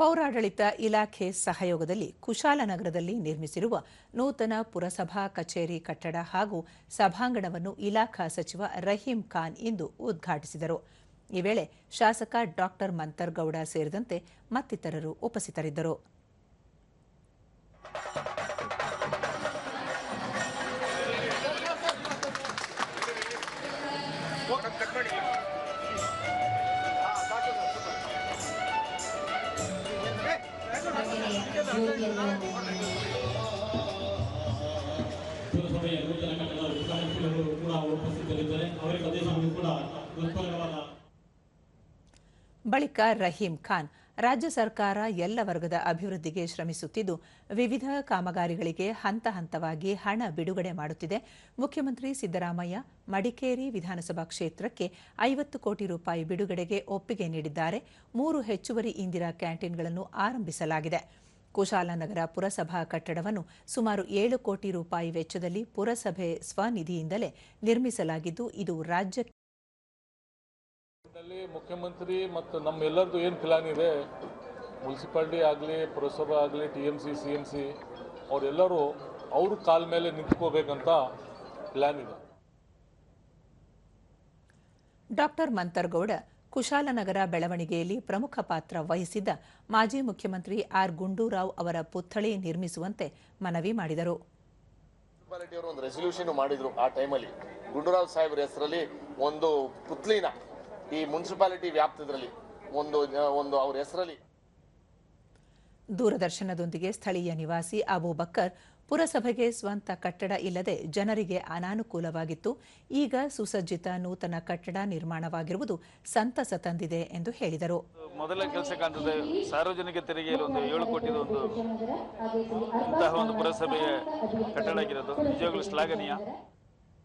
ಪೌರಾಡಳಿತ ಇಲಾಖೆ ಸಹಯೋಗದಲ್ಲಿ ಕುಶಾಲನಗರದಲ್ಲಿ ನಿರ್ಮಿಸಿರುವ ನೂತನ ಪುರಸಭಾ ಕಚೇರಿ ಕಟ್ಟಡ ಹಾಗೂ ಸಭಾಂಗಣವನ್ನು ಇಲಾಖಾ ಸಚಿವ ರಹೀಂ ಖಾನ್ ಇಂದು ಉದ್ಘಾಟಿಸಿದರು. ಈ ವೇಳೆ ಶಾಸಕ ಡಾಕ್ಟರ್ ಮಂತರ್ಗೌಡ ಸೇರಿದಂತೆ ಮತ್ತಿತರರು ಉಪಸ್ಥಿತರಿದ್ದರು. ಪುರಸಭೆಯ ನೂತನ ಕೂಡ ಉಪಸ್ಥಿತರಿದ್ದಾರೆ. ಅವರಿಗೆ ಕೂಡ ಉತ್ಪನ್ನವಾದ ಬಳಿಕ ರಹೀಂ ಖಾನ್, ರಾಜ್ಯ ಸರ್ಕಾರ ಎಲ್ಲ ವರ್ಗದ ಅಭಿವೃದ್ಧಿಗೆ ಶ್ರಮಿಸುತ್ತಿದ್ದು, ವಿವಿಧ ಕಾಮಗಾರಿಗಳಿಗೆ ಹಂತ ಹಂತವಾಗಿ ಹಣ ಬಿಡುಗಡೆ ಮಾಡುತ್ತಿದೆ. ಮುಖ್ಯಮಂತ್ರಿ ಸಿದ್ದರಾಮಯ್ಯ ಮಡಿಕೇರಿ ವಿಧಾನಸಭಾ ಕ್ಷೇತ್ರಕ್ಕೆ ಐವತ್ತು ಕೋಟಿ ರೂಪಾಯಿ ಬಿಡುಗಡೆಗೆ ಒಪ್ಪಿಗೆ ನೀಡಿದ್ದಾರೆ. ಮೂರು ಹೆಚ್ಚುವರಿ ಇಂದಿರಾ ಕ್ಯಾಂಟೀನ್ಗಳನ್ನು ಆರಂಭಿಸಲಾಗಿದೆ. ಕುಶಾಲನಗರ ಪುರಸಭಾ ಕಟ್ಟಡವನ್ನು ಸುಮಾರು ಏಳು ಕೋಟಿ ರೂಪಾಯಿ ವೆಚ್ಚದಲ್ಲಿ ಪುರಸಭೆ ಸ್ವನಿಧಿಯಿಂದಲೇ ನಿರ್ಮಿಸಲಾಗಿದ್ದು ಇದು ರಾಜ್ಯಕ್ಕೆ ಮುಖ್ಯಮಂತ್ರಿ ಮತ್ತು ನಮ್ಮೆಲ್ಲರದ್ದು ಏನು ಪ್ಲಾನ್ ಇದೆ? ಮುನ್ಸಿಪಾಲ್ಟಿ ಆಗಲಿ ಪುರಸಭೆ ಆಗಲಿ T M C C M C ಅವರೆಲ್ಲರೂ ಅವ್ರ ಕಾಲ ಮೇಲೆ ನಿಂತ್ಕೋಬೇಕಂತ ಪ್ಲಾನ್ ಇದೆ. ಡಾಕ್ಟರ್ ಮಂತರ್ಗೌಡ ಕುಶಾಲನಗರ ಬೆಳವಣಿಗೆಯಲ್ಲಿ ಪ್ರಮುಖ ಪಾತ್ರ ವಹಿಸಿದ್ದ ಮಾಜಿ ಮುಖ್ಯಮಂತ್ರಿ ಆರ್ ಗುಂಡೂರಾವ್ ಅವರ ಪುತ್ಥಳಿ ನಿರ್ಮಿಸುವಂತೆ ಮನವಿ ಮಾಡಿದರು. ಒಂದು ರೆಸೊಲ್ಯೂಷನ್ ಮಾಡಿದ್ರು ಆ ಟೈಮಲ್ಲಿ ಗುಂಡೂರಾವ್ ಸಾಹೇಬ್ರ ಹೆಸರಲ್ಲಿ ಒಂದು ಪುತ್ಲಿನ ಈ ಮುನ್ಸಿಪಾಲಿಟಿ ವ್ಯಾಪ್ತದಲ್ಲಿ ಒಂದು ಒಂದು ಅವ್ರ ಹೆಸರಲ್ಲಿ ದೂರದರ್ಶನದೊಂದಿಗೆ ಸ್ಥಳೀಯ ನಿವಾಸಿ ಅಬೂಬಕ್ಕರ್ ಪುರಸಭೆಗೆ ಸ್ವಂತ ಕಟ್ಟಡ ಇಲ್ಲದೆ ಜನರಿಗೆ ಅನಾನುಕೂಲವಾಗಿತ್ತು. ಈಗ ಸುಸಜ್ಜಿತ ನೂತನ ಕಟ್ಟಡ ನಿರ್ಮಾಣವಾಗಿರುವುದು ಸಂತಸ ತಂದಿದೆ ಎಂದು ಹೇಳಿದರು. ಮೊದಲ ಕೆಲಸ ಕಾಣ್ತದೆ, ಸಾರ್ವಜನಿಕ ತೆರಿಗೆಯಲ್ಲಿ ಒಂದು ಏಳು ಕೋಟಿ ಒಂದು ಇಂತಹ ಒಂದು ಪುರಸಭೆಯ ಕಟ್ಟಡ ಆಗಿರೋದು ನಿಜವಾಗ್ಲೂ ಶ್ಲಾಘನೀಯ.